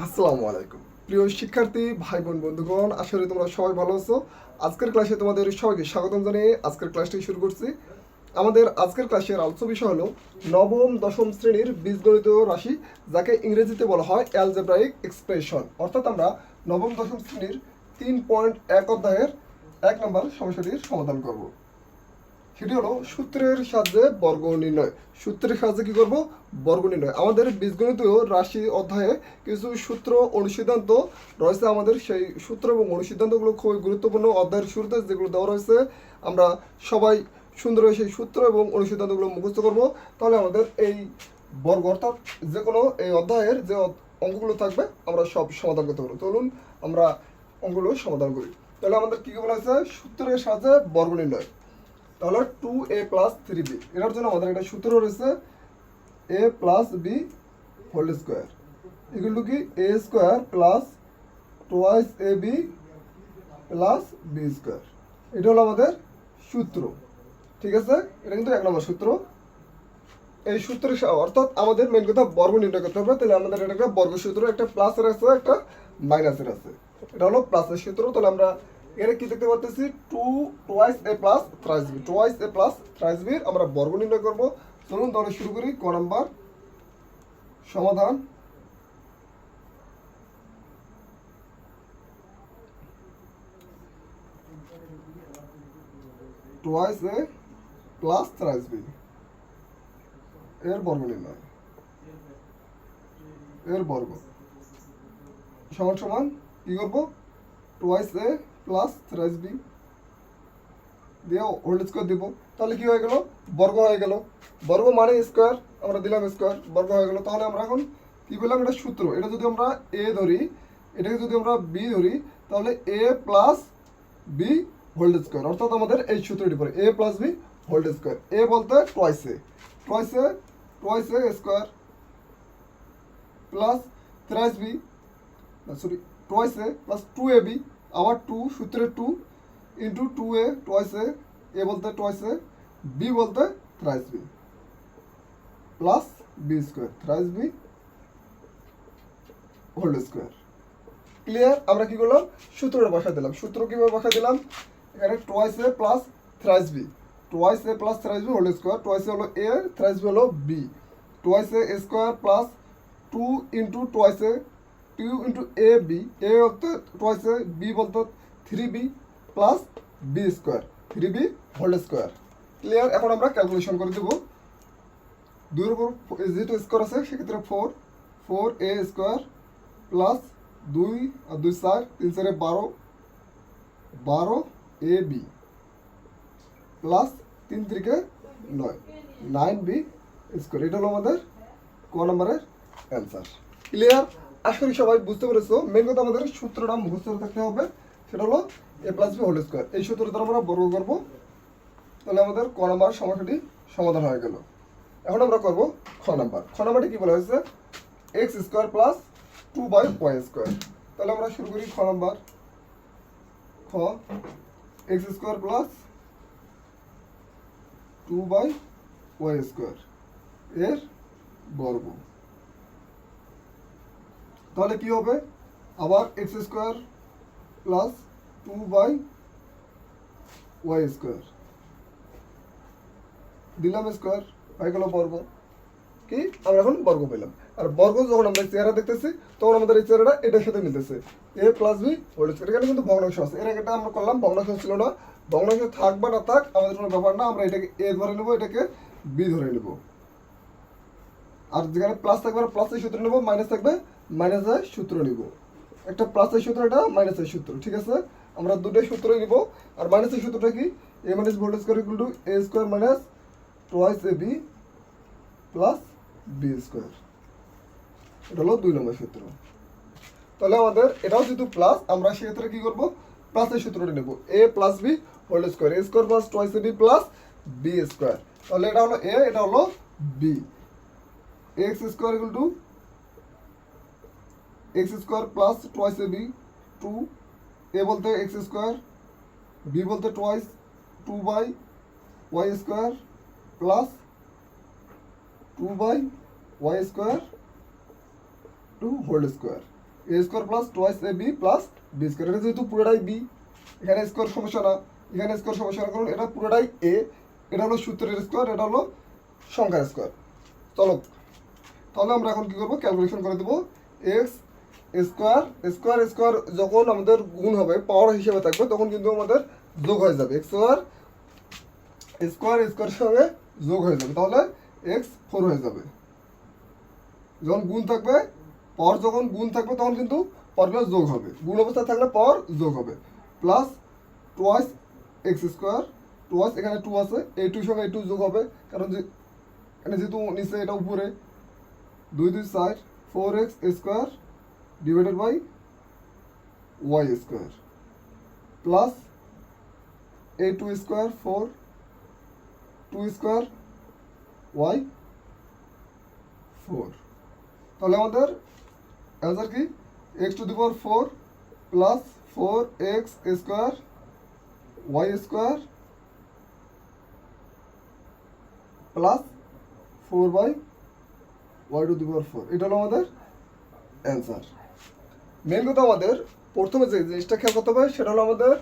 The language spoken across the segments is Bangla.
আসসালামু আলাইকুম। প্রিয় শিক্ষার্থী ভাই বোন বন্ধুগণ করি তোমরা সবাই ভালো আছো। আজকের ক্লাসে তোমাদের সবাইকে স্বাগতম জানিয়ে আজকের ক্লাসটি শুরু করছি। আমাদের আজকের ক্লাসের আলোচ্য বিষয় হলো নবম, দশম শ্রেণির বীজগণিত রাশি, যাকে ইংরেজিতে বলা হয় অ্যালজেব্রাইক এক্সপ্রেশন অর্থাৎ আমরা নবম, দশম শ্রেণির তিন পয়েন্ট এক অধ্যায়ের এক নম্বর সমস্যাটির সমাধান করব। সেটি হলো সূত্রের সাহায্যে বর্গ নির্ণয়। সূত্রের সাহায্যে কি করব? বর্গ নির্ণয়। আমাদের বীজগণিত রাশি অধ্যায়ে কিছু সূত্র অনুসিদ্ধান্ত রয়েছে আমাদের। সেই সূত্র এবং অনুসিদ্ধান্তগুলো খুবই গুরুত্বপূর্ণ। অধ্যায়ের শুরুতে যেগুলো দেওয়া রয়েছে, আমরা সবাই সুন্দর সেই সূত্র এবং অনুসিদ্ধান্তগুলো মুখস্থ করব। তাহলে আমাদের এই বর্গ অর্থাৎ যে কোনো এই অধ্যায়ের যে অঙ্কগুলো থাকবে, আমরা সব সমাধান করতে পারব। চলুন আমরা অঙ্কগুলো সমাধান করি। তাহলে আমাদের কী কী বলা হয়েছে? সূত্রের সাহায্যে বর্গ নির্ণয়। তাহলে two A plus three B এটার জন্য আমাদের একটা সূত্র রয়েছে A plus B whole square এগুলো কি? A square plus twice A B plus B square এটা হলো আমাদের সূত্র। ঠিক আছে? এটা কিন্তু এক নম্বর সূত্র। এই সূত্রের অর্থাৎ আমাদের মেন কথা বর্গ নির্ণয় করতে হবে, তাহলে আমাদের এটা একটা বর্গ সূত্র একটা প্লাসের আছে, একটা মাইনাসের আছে। এটা হলো প্লাসের সূত্র, তাহলে আমরা এর কি দেখতে পাচ্ছি two twice A plus thrice B twice A plus thrice B আমরা বর্গ নির্ণয় করব। চলুন তাহলে শুরু করি। ক নাম্বার? সমাধান। Twice A plus thrice B এর বর্গ নির্ণয়। এর বর্গ। সমান সমান কি করব? Twice A plus thrice B. দিয়ে হোল্ড স্কোয়ার দিব। তাহলে কি হয়ে গেল? বর্গ হয়ে গেল। বর্গ মানে স্কোয়ার আমরা দিলাম স্কোয়ার বর্গ হয়ে গেল। তাহলে আমরা এখন কি করলাম? এটা সূত্র। এটা যদি আমরা এ ধরি, এটাকে যদি আমরা বি ধরি, তাহলে A plus B whole square অর্থাৎ আমাদের এই সূত্রটি পড়ে। A plus B whole square A বলতে twice A twice A twice A square plus thrice B sorry twice A plus two A B আবার টু, সূত্রে two into two A twice A A বলতে টোয়াইস এ বি বলতে thrice B plus B square thrice B whole square clear আমরা কি করলাম? সূত্রটা বসা দিলাম। সূত্র কীভাবে বসা দিলাম? এখানে twice A plus thrice B twice A plus thrice B whole square twice A হলো এ থ্রাইস বি হলো B twice A square plus two into twice A two into A B A বলতে টোয়াইস বি বলতে three B plus B square three B whole square clear এখন আমরা ক্যালকুলেশন করে দেবো। দুইয়ের উপর যেহেতু স্কোয়ার আছে, সেক্ষেত্রে four four A square plus দুই আর দুই চার, তিন চারে বারো বারো এ বি প্লাস তিন তিরিকে নয়। নাইন বি স্কোয়ার এটা হলো আমাদের ক নম্বরের অ্যান্সার ক্লিয়ার আশা করি সবাই বুঝতে পেরেছ মেন কথা আমাদের সূত্রটা মুখস্থ থাকতে হবে, সেটা হলো A plus B whole square এই সূত্র দ্বারা আমরা বর্গ করব, তাহলে আমাদের ক নাম্বার সমস্যাটি সমাধান হয়ে গেল। এখন আমরা করব খ নাম্বার। খ নাম্বারটি কি বলা হয়েছে? X square plus two by Y square তাহলে আমরা শুরু করি খ নাম্বার। খ X square plus two by Y square এর বর্গ। তাহলে কি হবে? আবার X square plus two by Y square দিলাম স্কোয়ার হয়ে গেল বর্গ। কি? আমরা এখন বর্গ পেলাম। আর বর্গ যখন আমরা চেহারা দেখতেছি, তখন আমাদের এই চেহারাটা এটার সাথে মিলতেছে। A plus B whole square এখানে কিন্তু ভগ্নাংশ আছে। এর এটা আমরা করলাম, ভগ্নাংশ ছিল না। ভগ্নাংশ থাক বা না থাক, আমাদের কোনো ব্যাপার না। আমরা এটাকে এ ধরে নেব, এটাকে বি ধরে নেব। আর যেখানে প্লাস থাকবে প্লাসের সূত্র নেব মাইনাস থাকবে মাইনাসের সূত্র নিব। একটা প্লাসের সূত্র এটা মাইনাসের সূত্র, ঠিক আছে? আমরা দুটোই সূত্রই নিব। আর মাইনাসের সূত্রটা কি? A minus whole square equal to A square minus twice A B plus B square এটা হলো দুই নম্বর সূত্র। তাহলে আমাদের এটাও যেহেতু প্লাস আমরা সেক্ষেত্রে কি করব? প্লাসের সূত্রটা নেব। A plus B whole square A square plus twice A B plus B square তাহলে এটা হলো এ এটা হলো B X square equal to X square plus twice A B two A বলতে এক্স স্কোয়ার, বি বলতে twice, two by Y square plus two by Y square two whole square. A square plus twice A B plus B square. এটা যেহেতু পুরোটাই বি, এখানে স্কোয়ার সমস্যা না, এখানে স্কোয়ার সমস্যা না, কারণ এটা পুরোটাই এ, এটা হলো সূত্রের স্কোয়ার, এটা হলো সংখ্যার স্কোয়ার। চলো, তাহলে আমরা এখন কি করব? ক্যালকুলেশন করে দেবো। এক্স স্কোয়ার স্কোয়ার স্কোয়ার যখন আমাদের গুণ হবে পাওয়ার হিসেবে থাকবে, তখন কিন্তু আমাদের যোগ হয়ে যাবে। এক্স স্কোয়ার স্কোয়ার স্কোয়ারের সঙ্গে যোগ হয়ে যাবে। তাহলে এক্স ফোর হয়ে যাবে। যখন গুণ থাকবে পর যখন গুণ থাকবে, তখন কিন্তু পরগুলো যোগ হবে। গুণ অবস্থায় থাকলে পর যোগ হবে। Plus twice X square twice এখানে টু আছে, এই টুর সঙ্গে এই টু যোগ হবে। কারণ যে, এখানে যেহেতু নিচে এটা উপরে, দুই দুই side four X square divided by Y square plus A two square four two square Y four তাহলে আমাদের অ্যান্সার কি? X to the power four plus four X square Y square plus four by Y to the power four এটা হলো আমাদের অ্যান্সার মেন কথা আমাদের, প্রথমে যে জিনিসটা খেয়াল করতে হবে, সেটা হলো আমাদের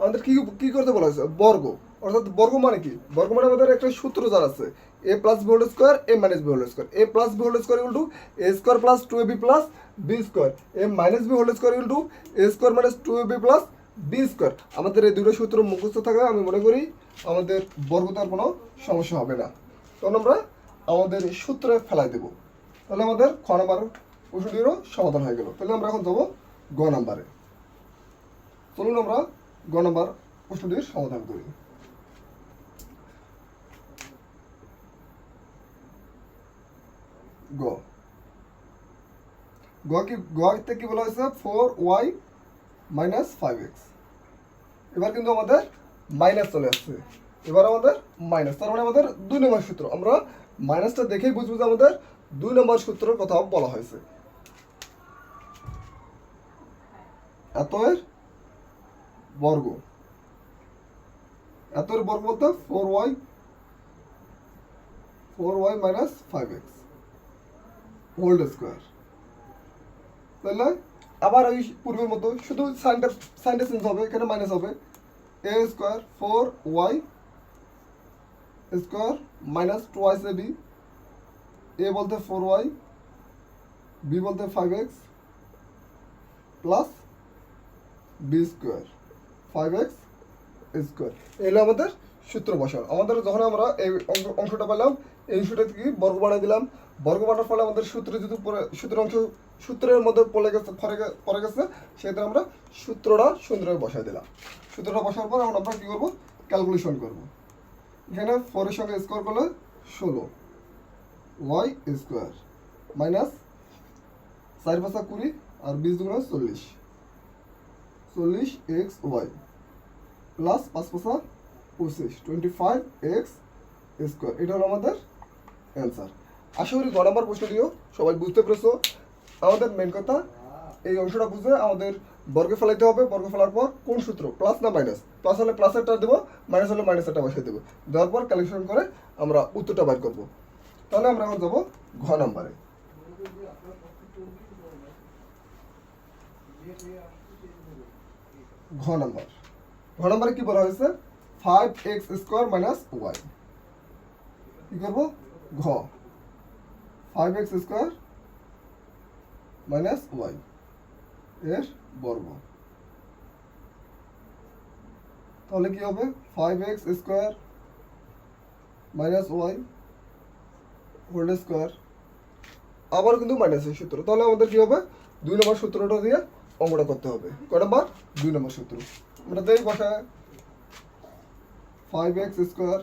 আমাদের কি কি করতে বলা হয়েছে? বর্গ। অর্থাৎ বর্গ মানে কি? বর্গ মানে আমাদের একটা সূত্র যার আছে A plus B whole square A minus B whole square A plus B whole square equal to A square plus two A B plus B square A minus B whole square equal to A square minus two A B plus B square আমাদের এই দুটো সূত্র মুখস্থ থাকলে আমি মনে করি আমাদের বর্গতার কোনো সমস্যা হবে না। তখন আমরা আমাদের সূত্রে ফেলাই দেবো। তাহলে আমাদের খ নাম্বার প্রশ্নটিরও সমাধান হয়ে গেল। তাহলে আমরা এখন যাব গ নাম্বারে। চলুন আমরা গ নাম্বার প্রশ্নটির সমাধান করি। কি বলা হয়েছে? Four Y minus five X. এবার কিন্তু আমাদের মাইনাস চলে আসছে। এবার আমাদের মাইনাস। তার মানে আমাদের দুই নম্বর সূত্র। আমরা মাইনাসটা দেখেই বুঝব যে আমাদের দুই নম্বর সূত্রের কথা বলা হয়েছে। এতএর বর্গ। এতএর বর্গ বলতে four Y four Y minus five X whole square তাহলে আবার ওই পূর্বের মতো শুধু সাইনটা সাইনটা চেঞ্জ হবে, এখানে মাইনাস হবে। A square four Y square minus twice A B A বলতে ফোর ওয়াই বি বলতে five X plus B square five X square এগুলো আমাদের সূত্র বসানো আমাদের যখন আমরা এই অংশটা পেলাম, এই অংশটা থেকে বর্গ বানিয়ে দিলাম। বর্গ বানার ফলে আমাদের সূত্রে যদি পরে সূত্রের অংশ, সূত্রের মধ্যে পড়ে গেছে পড়ে গেছে সেক্ষেত্রে আমরা সূত্রটা সুন্দরভাবে বসাই দিলাম। সূত্রটা বসার পর এখন আমরা কী করব? ক্যালকুলেশন করব। এখানে ফোরের সঙ্গে স্কোয়ার করলে ষোলো। ওয়াই স্কোয়ার মাইনাস চার পাঁচা কুড়ি আর বিশ দুগুণা চল্লিশ। চল্লিশ এক্স ওয়াই প্লাস পাঁচ পাঁচা পঁচিশ, টোয়েন্টি ফাইভ এক্স স্কোয়ার। এটা হলো আমাদের অ্যান্সার। আশা করি গ নম্বর প্রশ্নটিও সবাই বুঝতে পেরেছ। আমাদের মেন কথা, এই অংশটা বুঝে আমাদের বর্গে ফেলাইতে হবে। বর্গে ফেলার পর কোন সূত্র? প্লাস না মাইনাস প্লাস হলে প্লাসেরটা দেবো মাইনাস হলে মাইনাসেরটা বসিয়ে দেবো। দেওয়ার পর ক্যালকুলেশন করে আমরা উত্তরটা বাইর করব। তাহলে আমরা এখন যাব ঘ নম্বরে। ঘ নম্বর। ঘ নম্বরে কি বলা হয়েছে? Five X square minus Y কি করব? ঘ। Five X square minus Y এর বর্গ। তাহলে কি হবে? Five X square minus Y whole square আবার কিন্তু মাইনাসের সূত্র। তাহলে আমাদের কি হবে? দুই নম্বর সূত্রটা দিয়ে অঙ্কটা করতে হবে। কয় নম্বর? দুই নম্বর সূত্র। আমরা দেই বসায়। Five X square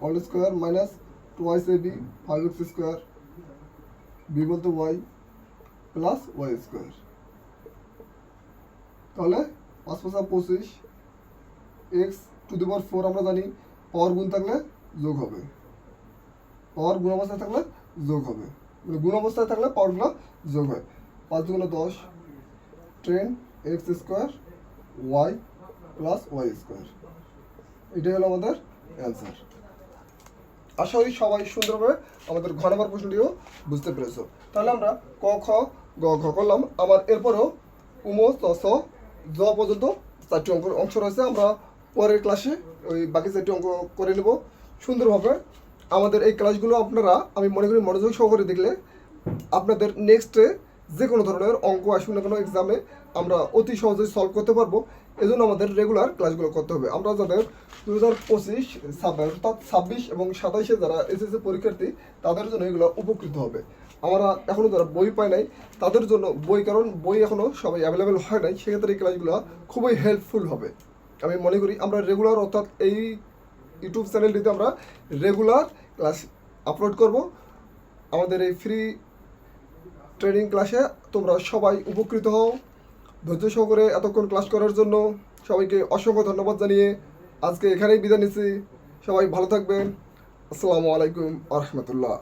whole square minus twice A B five X square B বলতে ওয়াই প্লাস ওয়াই স্কোয়ার তাহলে পাঁচ পাঁচা পঁচিশ X to the power four আমরা জানি পাওয়ার গুণ থাকলে যোগ হবে। পাওয়ার গুণ অবস্থায় থাকলে যোগ হবে। মানে গুণ অবস্থায় থাকলে পাওয়ারগুলো যোগ হয়। পাঁচ দুগুণে দশ। Ten X square, Y plus Y square. এটাই হলো আমাদের অ্যান্সার। আশা করি সবাই সুন্দরভাবে আমাদের ঘ প্রশ্নটিও বুঝতে পেরেছ। তাহলে আমরা ক, খ, গ, ঘ করলাম। আবার এরপরেও উম, স জ পর্যন্ত চারটি অঙ্ক অংশ রয়েছে। আমরা পরের ক্লাসে ওই বাকি চারটি অঙ্ক করে নেব। সুন্দরভাবে আমাদের এই ক্লাসগুলো আপনারা, আমি মনে করি মনোযোগ সহকারে দেখলে আপনাদের নেক্সটে যে কোনো ধরনের অঙ্ক আসুক না কোনো এক্সামে আমরা অতি সহজেই সলভ করতে পারব। এজন্য আমাদের রেগুলার ক্লাসগুলো করতে হবে। আমরা যাদের দু হাজার পঁচিশ অর্থাৎ ছাব্বিশ এবং সাতাইশে যারা এসএসসি পরীক্ষার্থী, তাদের জন্য এগুলো উপকৃত হবে। আমরা এখনও যারা বই পায় নাই, তাদের জন্য বই, কারণ বই এখনও সবাই অ্যাভেলেবেল হয় নাই, সেক্ষেত্রে এই ক্লাসগুলো খুবই হেল্পফুল হবে। আমি মনে করি আমরা রেগুলার অর্থাৎ এই ইউটিউব চ্যানেলটিতে আমরা রেগুলার ক্লাস আপলোড করব। আমাদের এই ফ্রি ট্রেনিং ক্লাসে তোমরা সবাই উপকৃত হও। ধৈর্য সহকারে এতক্ষণ ক্লাস করার জন্য সবাইকে অসংখ্য ধন্যবাদ জানিয়ে আজকে এখানেই বিদায় নিচ্ছি। সবাই ভালো থাকবেন। আসসালামু আলাইকুম আ রহমতুল্লাহ।